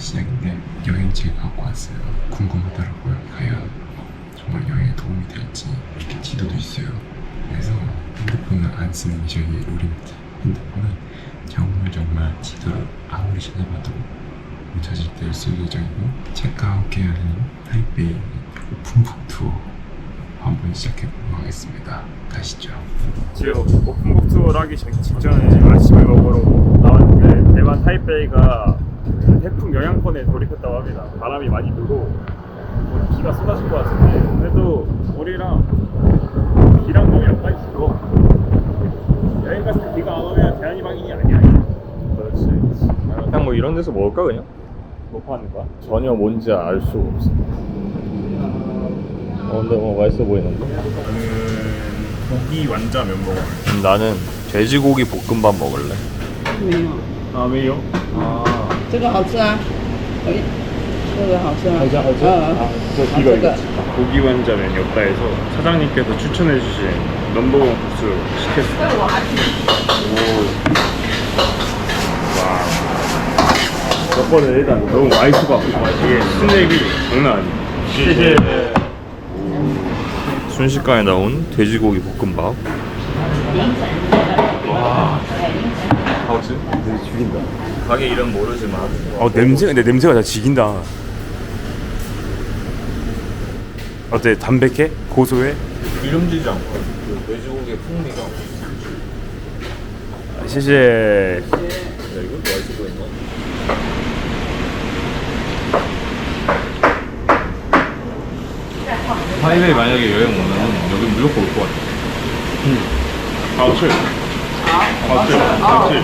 시작인데 여행지를 갖고 왔어요. 궁금하더라고요. 과연 정말 여행에 도움이 될지 이렇게 지도도 있어요. 그래서 핸드폰을 안 쓰는 게 저희 룰입니다. 핸드폰은 정말 정말 지도를 아무리 찾아봐도 못 찾을 때쓸 예정이고 체크아웃 해야 하는 타이베이 오픈북 투어 한번 시작해보도록 하겠습니다. 가시죠. 지금 오픈북 투어를 하기 전- 직전에 아침을 먹으러 나왔는데 대만 타이베이가 그 태풍 영향권에 돌입했다고 합니다. 바람이 많이 불고 뭐 비가 쏟아질 것 같은데 그래도 우리랑 비랑 너무 연관이 있어. 여행 갔을 때 비가 안 오면 대한이방인이 아니야. 그렇지. 그냥 뭐 이런 데서 먹을까 그냥? 뭐 파는 거야? 전혀 뭔지 알 수가 없어. 어, 근데 뭐 맛있어 보이는데? 고기 완자 면봉. 음, 나는 돼지고기 볶음밥 먹을래. 没有，아 메요? 아 这个好吃啊，哎，这个好吃啊，好吃好吃嗯嗯 아, 저 아, 이거 이거 저거. 고기 완자면이 없다 해서 사장님께서 추천해주신 넘버원 국수 시켰어요. 오. 와. 몇 번을 일단 너무 맛있을 것 같고 이게 스낵이 장난 아니에요. 시제 순식간에 나온 돼지고기 볶음밥. 와. 하우츠? 되게 죽인다. 가게 이름 모르지만. 어 냄새 근데 냄새가 다 지긴다. 어때 담백해? 고소해? 기름지지 않고 그 돼지고기의 풍미가. 시제 야, 이거 맛있어 보인다. 타이베이 만약에 여행 오면 여기 무조건 올 것 같아. 맞지? 맞지?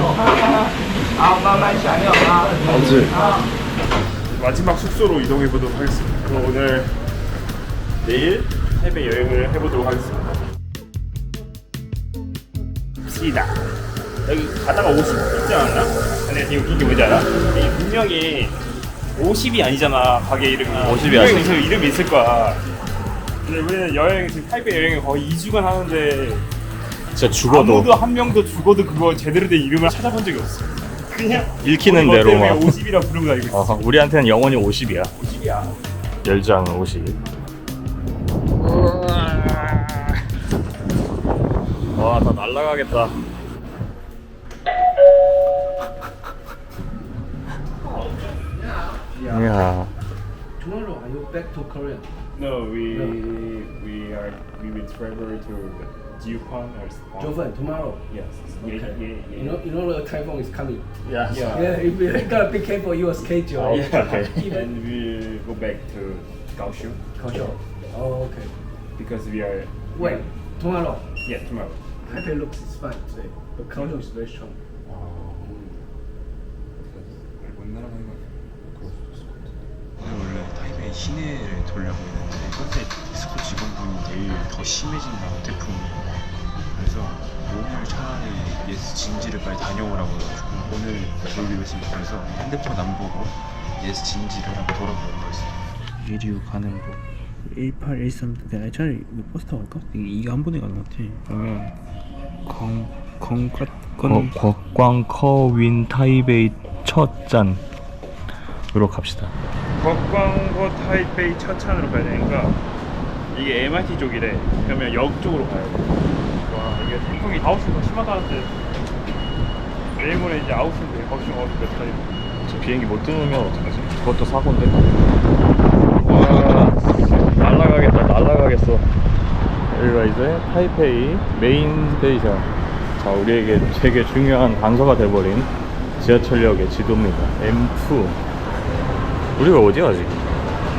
아, 엄마 맛이 아니야, 엄마. 맞지? 마지막 숙소로 이동해 보도록 하겠습니다. 그럼 오늘 내일 해외 여행을 해보도록 하겠습니다. 시다. 여기 가다가 50 있지 않았나? 근데 되게 웃긴 게 뭔지 알아? 이 분명히 50이 아니잖아 가게 이름이 아, 50이 아니 그 이름이 있을 거야 근데 우리는 여행 지금 타이베이 여행을 거의 2주간 하는데 진짜 죽어도 아무도 한 명도 죽어도 그거 제대로 된 이름을 찾아본 적이 없어 그냥 읽히는 대로 때문에 막. 50이라 부르고 다니고 있어 어, 우리한테는 영원히 50이야. 50이야 열장 50. 와, 다 날라가겠다. 이야, Tomorrow are you back to Korea? No, we we are we will travel to Jiuquan or Spa. Joven, tomorrow. Yes. Okay. Yeah, yeah, yeah. You know, you know the typhoon is coming. Yeah. Yeah. Yeah, if you gotta be careful your schedule. Oh, Yeah. okay. and we'll go back to Kaohsiung Kaohsiung. Oh, okay. because we are. Wait, tomorrow. Yeah, tomorrow. Taipei looks is fine today, but Kaohsiung is very strong. 먼 나라 가는 거 그럴 수 있을 것 같아. 오늘 원래 타이베이 시내를 돌려고 했는데 컨셉 디스코 직원분이 내일 더 심해진다고 태풍이 그래서 오늘 차라리 예스 진지를 빨리 다녀오라고 해가지고 오늘 돌기로 했습니다 그래서 핸드폰 안 보고 예스 진지를 하고 돌아보는 거였어요 예리우 가는 거1813 내가 차라리 이거 버스 타고 갈까? 이게, 한 번에 가는 것 같아 그러면 건... 건가... 건... 곽광 커윈 타이베이 첫 잔 으로 갑시다. 곽광거 타이베이 첫찬으로 가야 되니까 이게 MRT 쪽이래. 그러면 역 쪽으로 가야 돼. 와 이게 태풍이 아웃스가 심하다는데 내일 모레 이제 아웃인데 어디 몇 타임? 저 비행기 못 뜨면 어떡하지? 그것도 사고인데. 와, 날라가겠다, 날라가겠어. 여기가 이제 타이페이 메인 스테이션. 자, 우리에게 되게 중요한 단서가 돼버린 지하철역의 지도입니다. M2. 우리가 어디야, 지금?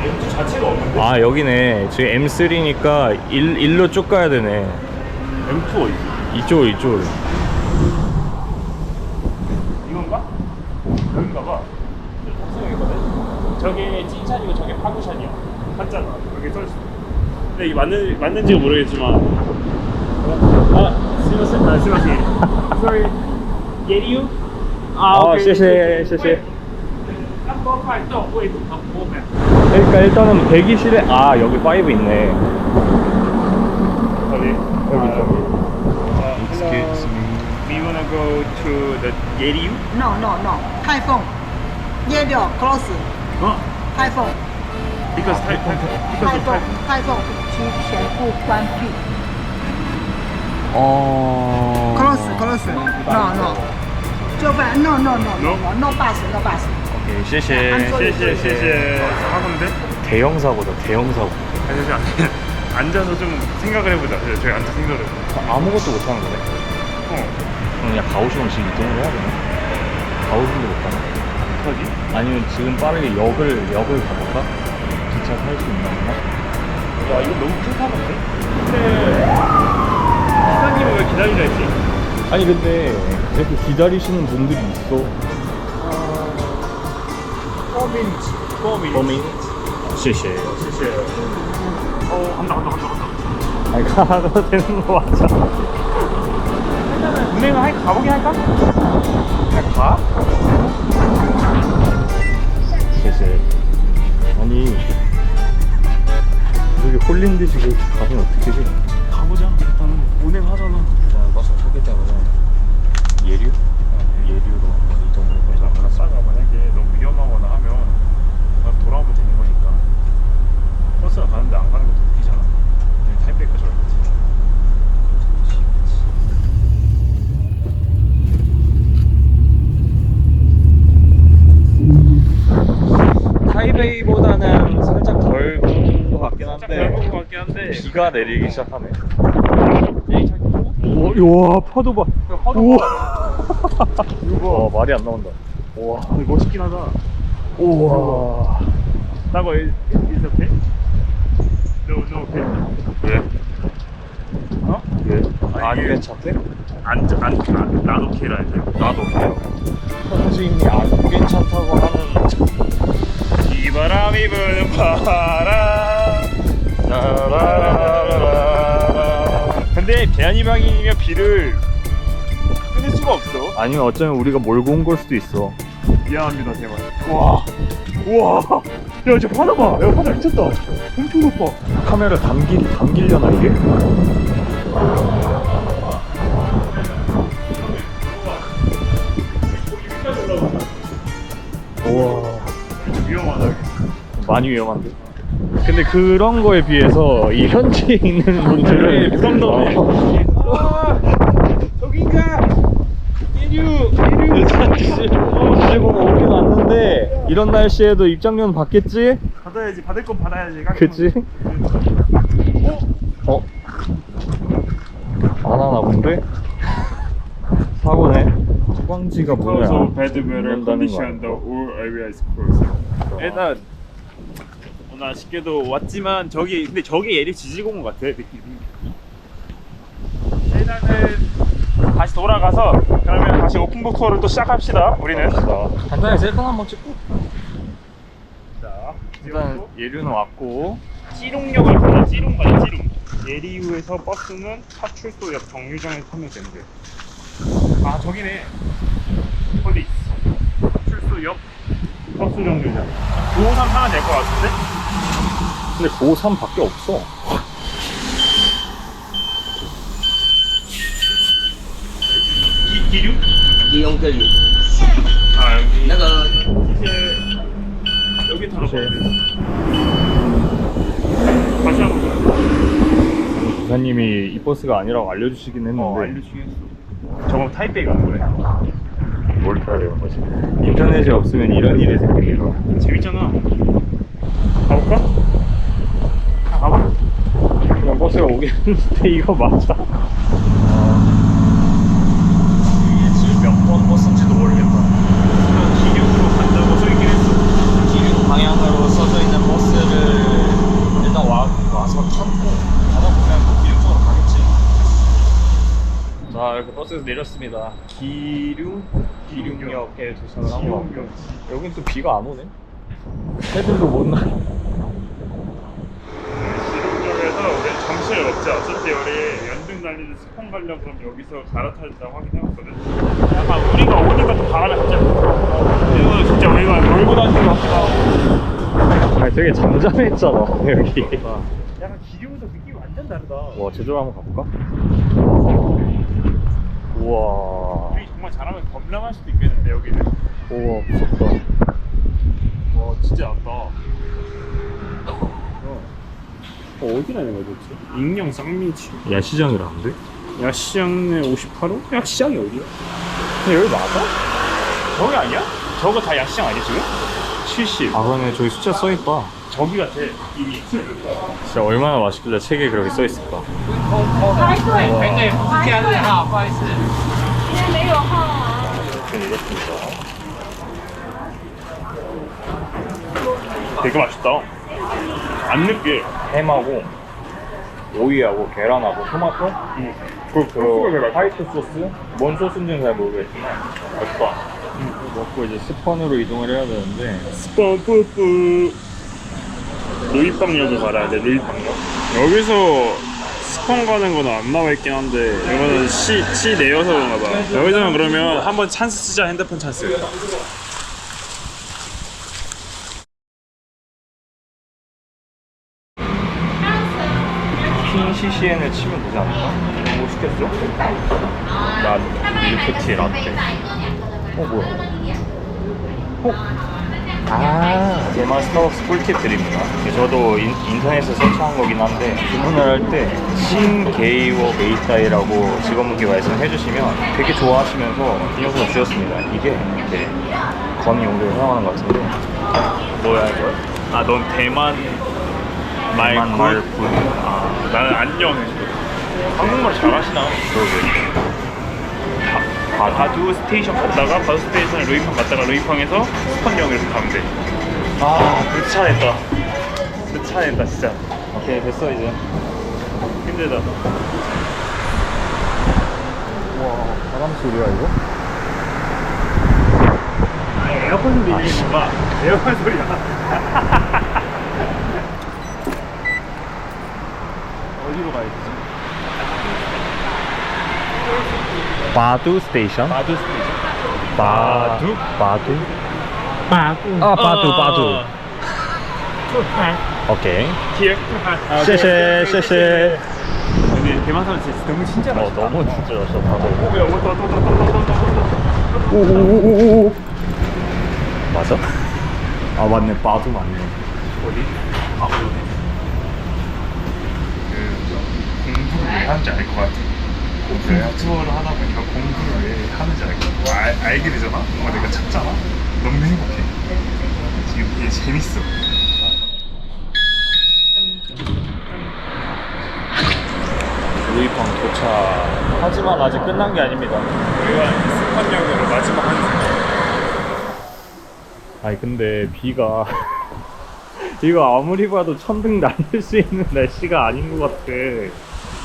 M2 자체가 없는데? 아, 여기네. 지금 M3니까 1, 1로 쭉 가야 되네. M2 이쪽 이쪽 이건가? 여긴가 봐. 탑승형이거든. 저게 찐샷이고 저게 파구샷이야. 한자다. 여기 써있어. 근데 이게 맞는, 맞는지 모르겠지만. 아, 스마스, 아, 스마스. Sorry. Get you? 아, 아, 오케이. 쉐쉐, 쉐쉐. 아, 그러니까 일단은 대기실에 아 여기 5 있네. 어디? 여기, 저기. Excuse me. We wanna go to the 예리유? No, no, no. Typhoon. 夜六 close 哦开封， because 太太 because 开封太开封区全部关闭어. close close no no 就不 no no no no no bus no bus 오케이, 谢谢.谢谢谢谢하던데 대형 사고다, 대형 사고. 아니 잠시 앉아서 좀 생각을 해보자. 예, 그래, 저희 앉아서 생각을 해보자. 아, 아무것도 못하는 거네 어, 그럼 그냥 가오슝씩 이동을 해야 되나? 가오슝도 못하나? 어떡하지? 아니면 지금 빠르게 역을 역을 가볼까? 기차 탈 수 있나 보나? 야, 이거 너무 큰 사고인데? 근데, 기사님은 왜 기다리냐 했지? 아니 근데 이렇게 기다리시는 분들이 있어 범인, 범인. 범인 谢谢 사실, 어 간다 간다 간다 간다 아니 가도 되는 거 맞아. 일단은 운행을 할, 가보긴 할까? 그냥 가? 谢谢. 아니 여기 홀린 듯이 그 가면 어떻게 돼? 가보자 일단은 운행하잖아 일단 버스 타기 때문에 예류? 예류로 한번 이동을 해보자. 갔다가 만약에 너무 위험하거나 하면 그냥 돌아오면 되는 거니까 버스가 가는데 안 가는 것도 웃기잖아 그냥 타이페이까지 얼마지 타이베이보다는 살짝 덜 부은 것 같긴 살짝 한데 넓은 것 같긴 한데 비가 내리기 시작하네. 오, 와 파도 봐 우와 와 말이 안 나온다. 와 멋있긴 하다 우와. 나고 is is okay? No no okay 왜? 어? 왜? 아니, 괜찮대? 안안 안, 나도 해야 돼 나도 그래요. 현지인이 안 괜찮다고 하는 이 바람이 부는 바람 근데 대한이방이면 비를 끊을 수가 없어 아니면 어쩌면 우리가 몰고 온 걸 수도 있어. 미안합니다 제발 와 우와 야 저 바다 봐 야 바다 미쳤다 엄청 높아 카메라 담기 담기려나 이게? 우와 위험하다 많이 위험한데. 근데 그런 거에 비해서 이 현지에 있는 분들은 부담감이. 어. 저긴가 예류 예류 지지고 오긴 왔는데 이런 날씨에도 입장료는 받겠지? 받아야지 받을 건 받아야지 그치? 어? 안 하나 본데? 사고네. 소방지가 문을 Because 안 of bad weather 닫는다는 거 condition, the 아닐까? whole area is closed. 일단 오늘 아쉽게도 왔지만 저기 근데 저기 예리 지지공 같아 느낌이. 일단은 다시 돌아가서 그러면 다시 오픈북 투어를 또 시작합시다. 우리는. 간단히 셀카 한번 찍고 자, 일단 예류는 왔고 찌롱역을 가자. 찌롱 가자. 찌롱. 예리우에서 버스는 파출소역 정류장에 타면 된대. 아 저기네. 폴리스. 파출소역 버스 정류장. 953 타면 될 것 같은데? 근데 고3 밖에 없어 기, 기류? 利用这里， 아 여기 那个 이제 여기 타러 가야 돼. 다시 한번 더. 기사님이 이 버스가 아니라고 알려주시긴 했는데 어, 알려주겠어. 저거 타이페이 가는 거래. 뭘 타야 되는 거지? 인터넷이 없으면 이런 일이 생기겠어 재밌잖아. 가볼까? 오겠는데 이거 맞아. 이게 지금 몇번 버스인지도 모르겠다. 기류로 간다고 써있긴 했어. 기류 방향으로 써져 있는 버스를 일단 와, 와서 타고 가다 보면 뭐 기류 쪽으로 가겠지. 자 이렇게 버스에서 내렸습니다. 기류 기류역에 도착을 한것 같고 여긴 또 비가 안 오네? 새들도 못 나. 지름역에서 우리 점심을 먹자. 어차피 우리 연등 달리는 스폰 가려고 그럼 여기서 갈아탈다 확인해봤거든. 약간 우리가 오니까 또 바람이 갑자기 이거 진짜 우리가 놀고 다니는 것 같기도 하고. 아니 되게 잠잠했잖아 여기. 약간 기류부터 느낌이 완전 다르다. 와 제주도 한번 가볼까? 우와. 우리 정말 잘하면 검량할 수도 있겠는데 여기는. 우와 무섭다. 진짜 낫다. 어, 어디라는 거야 도대체? 익령 쌍미치. 야시장이라는데? 야시장내 58호? 야시장이 어디야? 근데 여기 맞아? 저기 아니야? 저거 다 야시장 아니야 지금? 70. 아 그러네 저기 숫자 써있다 저기 같아 이미. 진짜 얼마나 맛있길래 책에 그렇게 써있을까 排队，排队，加队号，不好意思。今天没有号啊。 되게 맛있다. 안 느끼해. 햄하고 오이하고 계란하고 토마토 응. 그리고 소스가 그 화이트 소스? 뭔 소스인지는 잘 모르겠지만 맛있다 먹고 이제 스펀으로 이동을 해야 되는데 스펀뿌뿌. 루이빵역을 가야 돼. 루이빵역. 여기서 스펀 가는 거는 안 나와 있긴 한데 이거는 시, 시 내여서 그런가 봐. 여기서는 그러면 한번 찬스 쓰자 핸드폰 찬스. PCCN을 치면 되지 않을까? 뭐 시켰죠? 나 밀크티 라떼 어 뭐야? 어? 아 대만 스타벅스 꿀팁 드립니다 저도 인, 인터넷에서 설치한 거긴 한데 주문을 할 때 신게이워 메이타이라고 직원분께 말씀해 주시면 되게 좋아하시면서 기념품을 주셨습니다 이게 네, 건의 용도로 사용하는 것 같은데 뭐야 이거? 아넌 대만 굿? 말뿐 아 나는 안녕. 한국말 잘하시나? 그러게 바, 바두 스테이션 갔다가 바두 스테이션 루이팡 갔다가 루이팡에서 이렇게 가면 돼. 아, 늦차냈다. 늦차냈다 진짜. 오케이 됐어 이제 힘들다. 와 바람 소리야 이거? 아, 에어컨 소리 이게 뭔가 에어컨 소리야. 어디로 가야 되지? 바두 스테이션? 바두 스테이션. 바두? 바두? 빠꾸. 아 바두 바두 오케이 기획. 아, 쉐쉐 쉐쉐 근데 대만 사람 진짜 너무 친절하다. 어 너무 진짜 열심히 바두 오, 야, 뭐, 또, 또, 또, 또, 또, 또, 또. 오오오오오 맞아? 아 맞네 바두 맞네? 아, 어디? 그 공부를 왜 하는지 알 것 같아. 공부 투어를 하다 보니까 공부를 왜 하는지 알, 거- 알, 알게 되잖아? 뭔가 내가 찾잖아? 너무 행복해. 지금 이게 재밌어. 루이팡 도착 하지만 아직 끝난 게 아닙니다 우리가 스펀역으로 마지막 한 아니 근데 비가 이거 아무리 봐도 천둥 날릴 수 있는 날씨가 아닌 것 같아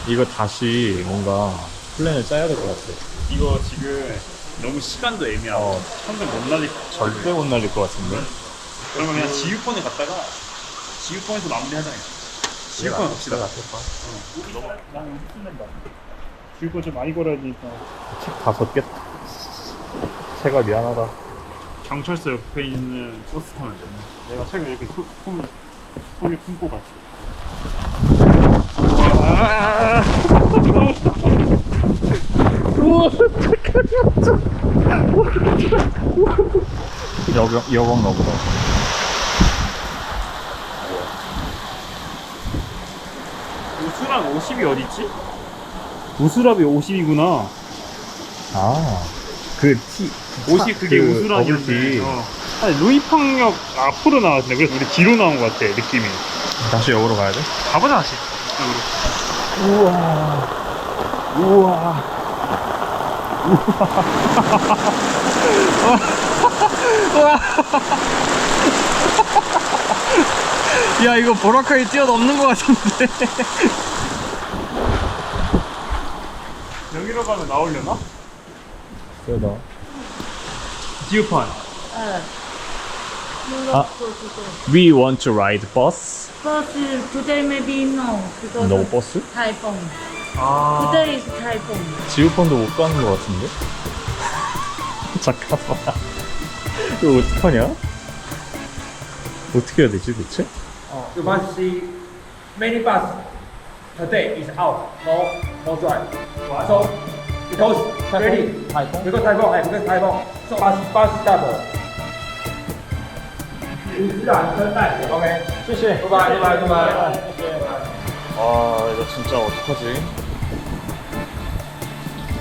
이거 다시 뭔가 플랜을 짜야 될 것 같아 이거 지금 너무 시간도 애매하고 어. 천들 못 날릴 절대 못 날릴 것 같은데? 그러면 그냥 지유폰에 갔다가 지유폰에서 마무리하자 갑시다 어. 너무 난 여기 끝낸다. 지유폰 좀 많이 걸어야 되니까. 책다 젖겠다 새가 미안하다. 경찰서 옆에 있는 버스 타면 돼 내가 책을 이렇게 손, 손, 손에 품고 갔어 여경, 여건가 보다 우수랑 50이 어딨지? 우수랍이 50이구나 아그 티, 50 그게 그 우수락이었네. 어. 아니 루이팡역 앞으로 나왔네 그래서 우리 뒤로 나온 것 같아 느낌이 다시 역으로 가야 돼? 가보자 다시 이쪽으로 야 이거 보라카이 뛰어넘는 것 같은데. 여기로 가면 나오려나? 그러다 지우판 아, we want to ride bus? Bus today maybe no because No bus? typhoon. 아 Today is typhoon. 지우펀도 못 가는 것 같은데? 잠깐만 이거 어떡하냐? 어떻게 해야 되지 대체? You must see many bus today is out, no no drive. So because ready, because typhoon, because typhoon, so bus bus double. OK，谢谢，拜拜，拜拜，拜拜。 아 이거 진짜 어떡하지?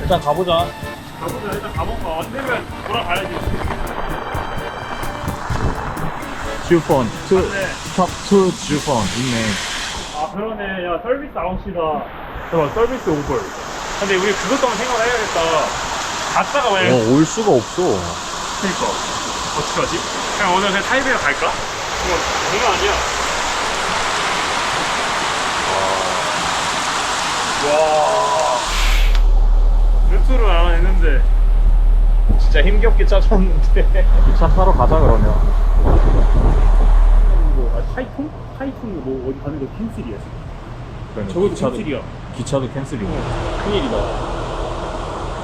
일단 가보자. 가보자 일단 가볼까 안 되면 돌아가야지 주폰, 투, 네. 탑투 주폰 있네. 아 그러네 야 서비스 9시다 잠깐 서비스 5불 근데 우리 그것 또한 생각을 해야겠다 갔다가 왜 어, 올 수가 없어. 그니까 어떡하지? 그냥 오늘 그냥 타이베이 갈까? 그거 장난 아니야 와 루트를 알아냈는데 진짜 힘겹게 짜줬는데. 기차 타러 가자 그러면. 뭐 아, 타이풍? 타이풍 뭐 어디 가는 거 캔슬이야 지금 저것도 기차도, 캔슬이야 기차도 캔슬이고. 큰일이다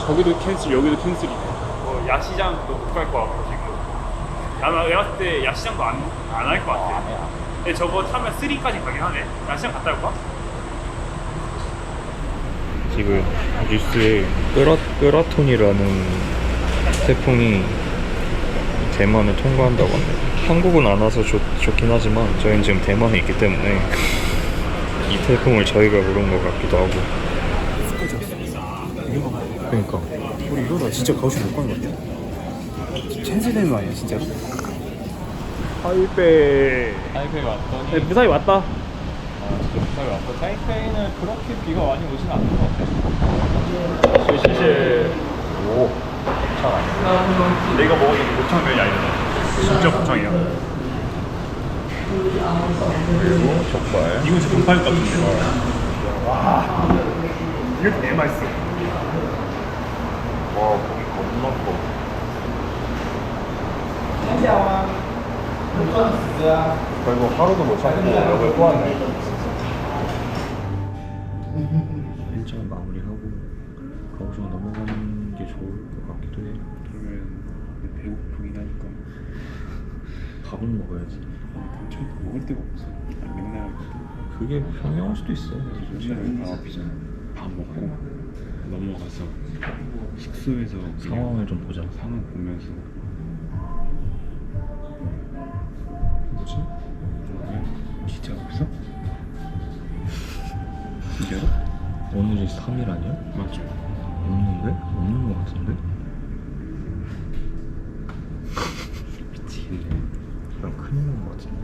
저기도 캔슬 여기도 캔슬이네 뭐 야시장도 못갈거 같고 지금 아마 내가 봤을 때 야시장도 안 안 할 것 같아 근데 저거 타면 3까지 가긴 하네 야시장 갔다 올까? 지금 뉴스에 끄라, 끄라톤이라는 태풍이 대만을 통과한다고 합니다. 한국은 안 와서 좋, 좋긴 하지만 저희는 지금 대만에 있기 때문에 이 태풍을 저희가 부른 것 같기도 하고. 그러니까. 우리 이러다 진짜 가오슝 못 가는 것 같아. 캔슬되는 거 아니야 진짜? 타이베이. 타이페이 왔더니? 네, 무사히 왔다. 아, 진짜 무사히 왔어. 타이페이는 그렇게 비가 많이 오진 않는 것 같아. 시시 오, 잘 아니야. 내가 먹었던 고창면이 아니잖아 진짜 고창이야 그리고 족발. 이건 진짜 동파육 같은데 와 이거 개 맛있어 와, 고기 겁나 커. 결국 하루도 못 참고 또 왔네. 일정을 마무리하고 가오슝 넘어가는 게 좋을 것 같기도 해 그러면 배고프긴 하니까 밥은 먹어야지 좀 먹을 데가 없어. 맨날 그게 평행할 수도 있어 다 앞이잖아. 밥 먹고 넘어가서 숙소에서 상황을 좀 보자 상황 보면서 뭐지? 왜? 기차 없어? 이겨라? 오늘이 3일 아니야? 맞죠. 없는데? 없는 것 같은데? 미치겠네. 그럼 큰일 난 것 같은데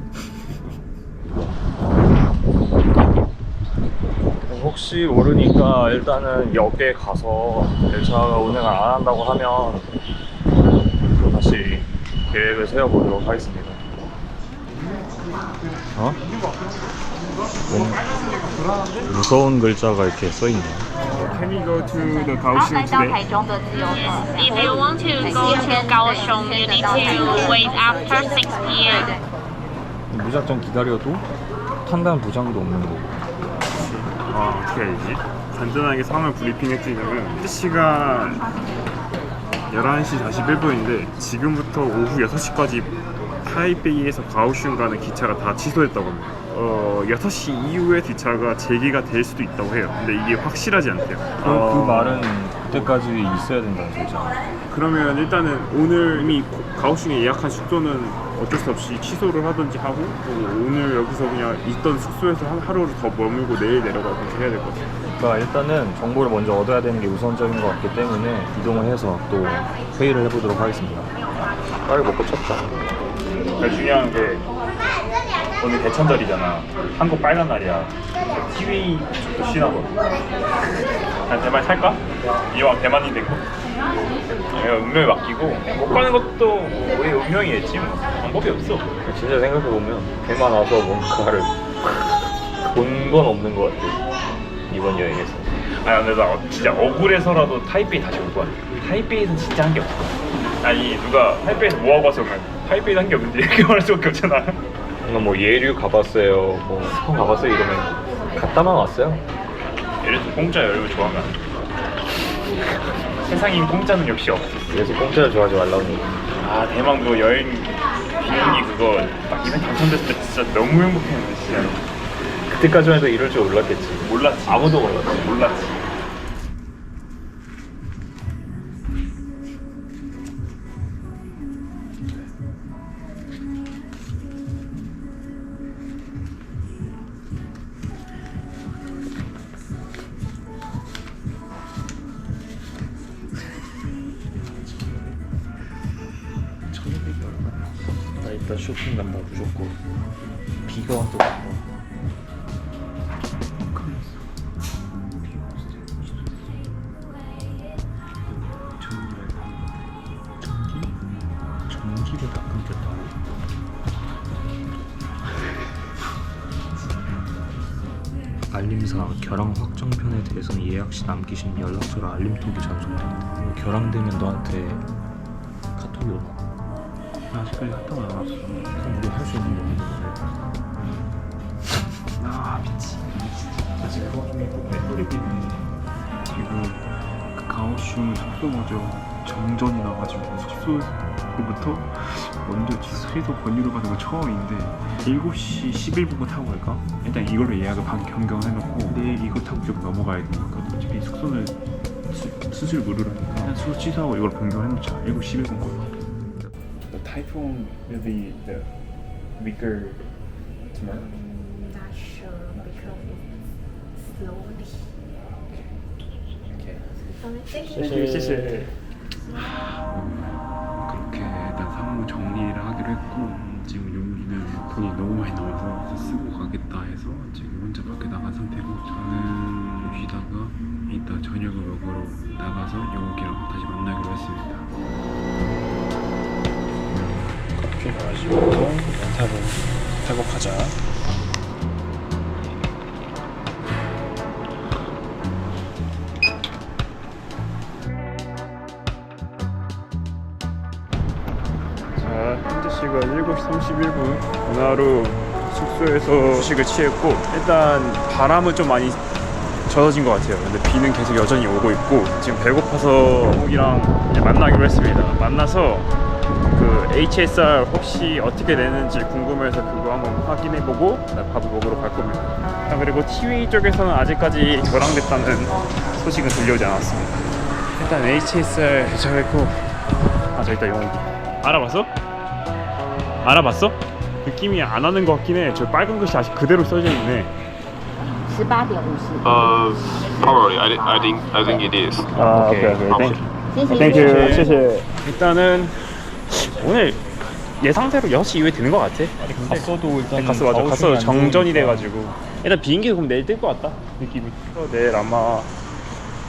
혹시 모르니까 일단은 역에 가서 열차가 운행을 안 한다고 하면 또 다시 계획을 세워보도록 하겠습니다. 어? 뭐, 무서운 글자가 이렇게 써있네. Can we go to the Kaohsiung today? If you want to go to Kaohsiung, you need to wait after 6 p.m. 무작정 기다려도 탄다는 보장도 없는 거고. 아 어떻게 알지? 간단하게 상황을 브리핑해 드리자면 시간 11시 41분인데 지금부터 오후 6시까지 타이베이에서 가오슝 가는 기차가 다 취소했다고 합니다. 어, 6시 이후에 기차가 재개가 될 수도 있다고 해요. 근데 이게 확실하지 않대요. 그, 어, 그 말은 그때까지 있어야 된다는 소리잖아. 그러면 일단은 오늘 이미 고- 가오슝에 예약한 숙소는 어쩔 수 없이 취소를 하든지 하고 또 오늘 여기서 그냥 있던 숙소에서 한 하루를 더 머물고 내일 내려가고 그렇게 해야 될 것 같아요. 그러니까 일단은 정보를 먼저 얻어야 되는 게 우선적인 것 같기 때문에 이동을 해서 또 회의를 해보도록 하겠습니다. 빨리 먹고 쳤다. 제일 중요한 게 오늘 대천절이잖아. 한국 빨간 날이야. 티웨이 쪽도 쉬나거든. 난 대만 살까? 이왕 대만이 됐고. 내가 운명에 맡기고 못 가는 것도 뭐 우리 운명이겠지 뭐. 방법이 없어. 진짜 생각해보면 대만 와서 뭔가를 본 건 없는 것 같아. 이번 여행에서. 아 근데 나 진짜 억울해서라도 타이베이 다시 올 거야. 타이베이에서 진짜 한 게 없어. 아니 누가 타이베이에서 뭐 하고 왔어? 타이베이에서 한게 없는데 이렇게 말할 수밖에 없잖아. 뭔가 뭐 예류 가봤어요, 뭐 스콘 가봤어요 이러면 갔다만 왔어요. 예를 들어 공짜 여행을 좋아하면. 세상엔 공짜는 역시 없어. 그래서 공짜를 좋아하지 말라고. 아 대만 그거 여행 비행기 그거 딱 이벤트 당첨됐을 때 진짜 너무 행복했는데 진짜 그때까지만 해도 이럴 줄 몰랐겠지. 몰랐지 아무도 몰랐지. 몰랐지 남기신 연락처로 알림톡이 전송된다. 결항되면 너한테 카톡이 오나? 아직까지 카톡 안 왔어. 그럼 우리 할수 있는 게 없는 건데. 아 미치. 나 지금 그거 중에 꼭 배터리 비는 지금 그 가오슝 숙소마저 정전이 나가지고 숙소로부터 먼저 숙소 권유를 받은 거 처음인데 7시 11분부터 타고 갈까? 일단 이걸로 예약을 반 변경해놓고 내일 이거 타고 좀 넘어가야 되니까 어차피 숙소는 수, 수술 무료라니까 그냥 숙소 취소하고 이걸 변경해놓자 7시 11분 걸로 The typhoon will be the weaker tomorrow? Not sure because it's slowly. Okay. Thank you. 谢谢 그렇게 일단 상호 정리를 하기로 했고 지금 용기는 돈이 너무 많이 남아서 이제 쓰고 가겠다 해서 지금 혼자 밖에 나간 상태고 저는 쉬다가 이따 저녁을 먹으러 나가서 용기랑 다시 만나기로 했습니다. 커피 마시고 렌타로 타고 가자. 자, 현재 시간 7시 31분. 오늘 하루 숙소에서 휴식을 취했고, 일단 바람은 좀 많이 젖어진 것 같아요. 근데 비는 계속 여전히 오고 있고, 지금 배고파서 이제 만나기로 했습니다. 만나서 그 HSR 혹시 어떻게 되는지 궁금해서 그거 한번 확인해보고 밥을 먹으러 갈 겁니다. 아, 그리고 TV 쪽에서는 아직까지 결항됐다는 소식은 들려오지 않았습니다. 일단 HSR 도착했고, 아, 저 일단 용기. 알아봤어? 알아봤어? 느낌이 안 하는 것 같긴 해. 저 빨간 글씨 아직 그대로 써져 있네. 18点五十。 Uh, probably. I, I think I think it is. 아, 오케이, 오케이. 땡큐. 谢谢。 땡큐.谢谢. 일단은 오늘 예상대로 6시 이후에 되는 것 같아. 갔어도 일단 가스 맞아. 가오슝이 가스 안 정전이 좋으니까. 돼가지고 일단 비행기 그럼 내일 뜰 것 같다 느낌이. 그래서 내일 아마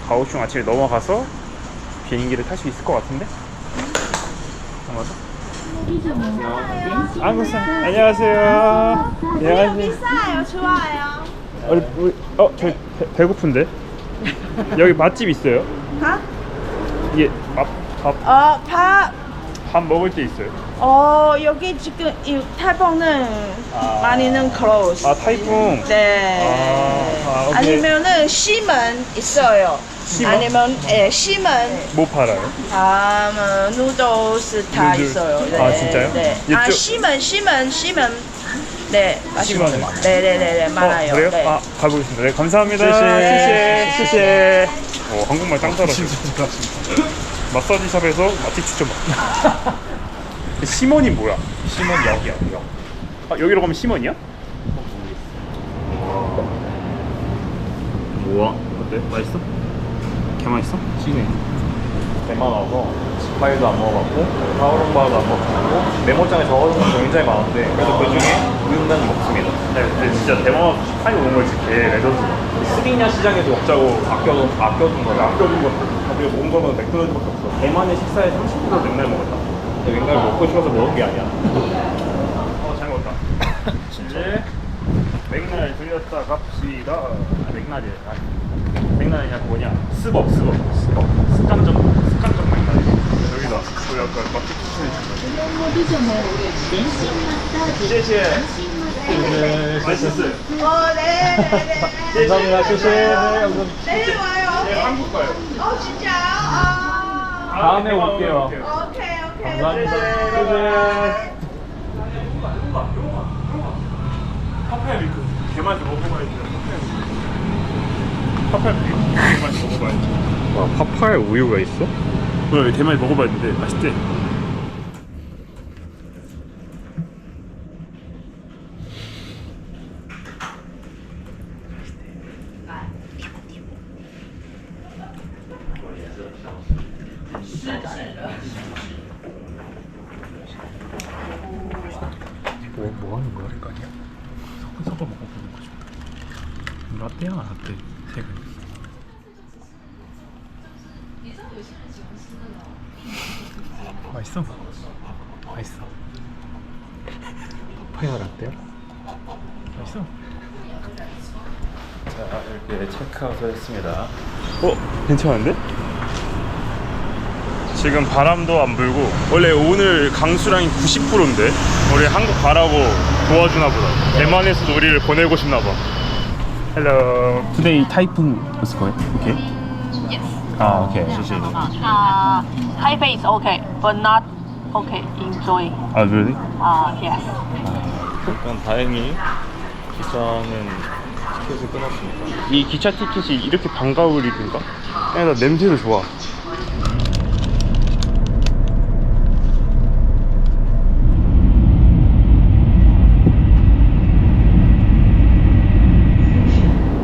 가오슝 아침에 넘어가서 비행기를 탈 수 있을 것 같은데. 맞아? 안녕하세요. 안녕하세요. 안녕하세요. 비싸요, 좋아요. 우리, 우리, 어, 저 배, 배고픈데. 여기 맛집 있어요? 밥? 이게 밥, 밥, 어, 밥. 밥 먹을 때 있어요. 어, 여기 지금 이 타이펑은 아. 많이는 close. 아, 타이풍. 네. 아, 아, 오케이. 아니면은 시먼 있어요. 시먼? 아니면 예, 시먼 뭐 팔아요? 다음 누들스 다 누들. 있어요. 아, 진짜요? 네. 아, 이쪽- 시먼, 시먼, 시먼. 네, 맛있어요. 시먼. 네, 네, 네, 네, 많아요. 어, 그래요? 네. 아, 가보겠습니다. 네, 감사합니다. 시시. 시시. 시시. 오, 한국말 짱 잘하시네. 마사지 샵에서 맛집 추천 받 시몬이 뭐야? 시몬 여기야 여. 아, 여기로 가면 시몬이야? 우와. 어때? 맛있어? 개 맛있어? 시네. 대만 와서 지파이도 안 먹어봤고 사오롱바도 안 먹어봤고 메모장에 적어둔 건 굉장히 많은데 그래도 그 중에 우육면 먹습니다. 네, 근데 진짜 대만 와서 파이 오는 거지 개 레전드. 스리냐 시장에서 먹자고 아껴둔 아껴둔 거야. 아껴둔 것도 우리가 먹은 거는 맥도날드밖에 없어. 대만의 식사에 30% 맥날 먹었다. 맨날 먹고 싶어서 먹은 게 아니야. 어, 잘 먹었다. 이제 맥날 들렸다 갑시다. 아, 맥날이 아, 맥날이 그냥 뭐냐? 스벅, 스벅, 스벅. 습관적, 한정만 여기다 저희 아까 마트 쿠션이 맛있었어요 어, 네, 네, 네. 감사합니다. 수시. 내일 와요. 네, 한국 가요 어, 진짜요? 다음에 올게요. 어, 오케이, 오케이. 감사합니다. 수시. 카페 밀크 개맛이 먹어봐야 돼 파파야 개맛이 먹어봐야지. 와 파파야 우유가 있어? 어, 대만에 먹어봤는데 맛있대. 뭐 하는 거야? 그러니까 아니야 섞어 먹어보는 거죠 라떼야 라떼 색은 맛있어 맛있어 파파야 라떼야? 맛있어 자 이렇게 체크아웃을 했습니다. 어? 괜찮은데? 지금 바람도 안 불고 원래 오늘 강수량이 90%인데 우리 한국 가라고 도와주나 보다 대만에서도 우리를 보내고 싶나 봐 Hello Today typhoon was going okay? Yes. 아 오케이 시시. Uh, Taipei is okay, but not okay in Joy. 아 really? Uh, yes. 일단 다행히 기차는 티켓을 끊었습니다. 이 기차 티켓이 이렇게 방가울이 된가? 야, 나 냄새도 좋아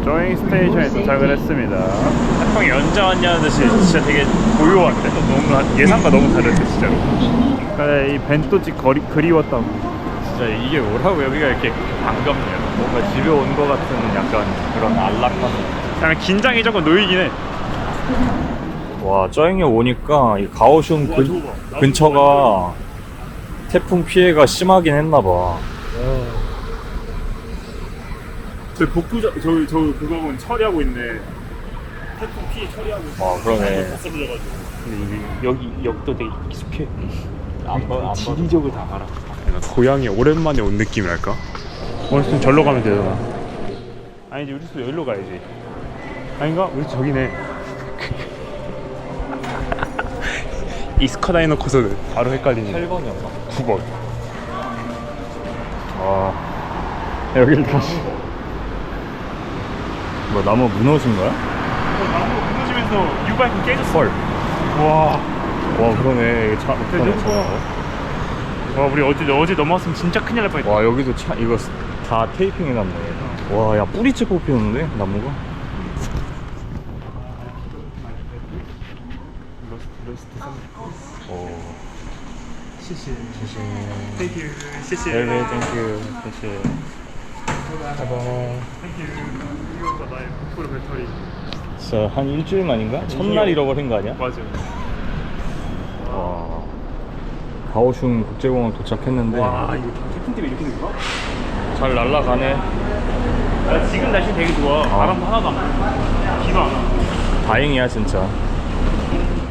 조잉 스테이션에 도착을 했습니다. 태풍이 언제 왔냐는 듯이 진짜 되게 고요한데 너무 예상과 너무 다른데 진짜로. 그래 이 벤또집 거리 그리웠다고. 진짜 이게 뭐라고 여기가 이렇게 반갑네요. 뭔가 집에 온 것 같은 약간 그런 안락함. 그냥 긴장이 조금 놓이긴 해. 와 쩌잉에 오니까 이 가오슝 근, 근처가 태풍 피해가 심하긴 했나봐. 저 복도자 저저 그거 보면 처리하고 있네. 태풍 피해 처리하고. 와 그러네. 없어져가지고. 여기 여기도 되게 익숙해. 안 봐, 안 봐. 지리적을 다 알아. 약간 고향에 오랜만에 온 느낌이랄까? 오늘 좀 절로 가면 되잖아. 아니지 우리 또 여기로 가야지. 아닌가? 우리 저기네. 익스카다 해놓고서는 바로 헷갈리네. 8번이었나? 9번. 아 여기를 다시. 뭐 나무 무너진 거야? 나무 무너지면서 유바이크 깨졌어. 헐. 와. 와 그러네. 이게 차 되게 차. 와 우리 어제 어제 넘어왔으면 진짜 큰일 날 뻔했다. 와 여기도 차 이거 다 테이핑 해놨네. 와 야 뿌리째 뽑히는데 나무가? 오. 谢谢，谢谢，Thank you，谢谢， 네네 땡큐.谢谢. Thank you. 이거가 나의 목표로 배터리. 진짜 한 일주일 만인가? 첫날 잃어버린 거 아니야? 맞아. 와. 가오슝 국제공항 도착했는데 와 이거 태풍 때문에 이렇게 된 거야? 잘 날라가네. 나 지금 날씨 되게 좋아. 바람도 하나도 안 불고 비도 안 와. 다행이야 진짜.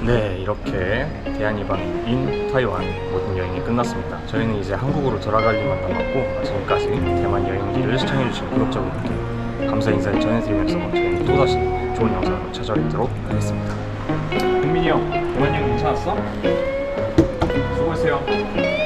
네 이렇게 대한이방인 타이완 모든 여행이 끝났습니다. 저희는 이제 한국으로 돌아갈 일만 남았고 지금까지 대만 여행기를 시청해주신 구독자분들께 감사 인사를 전해드리면서 저희는 또다시 좋은 영상으로 찾아뵙도록 하겠습니다. 국민이 형, 대만 형 괜찮았어? 수고했어요.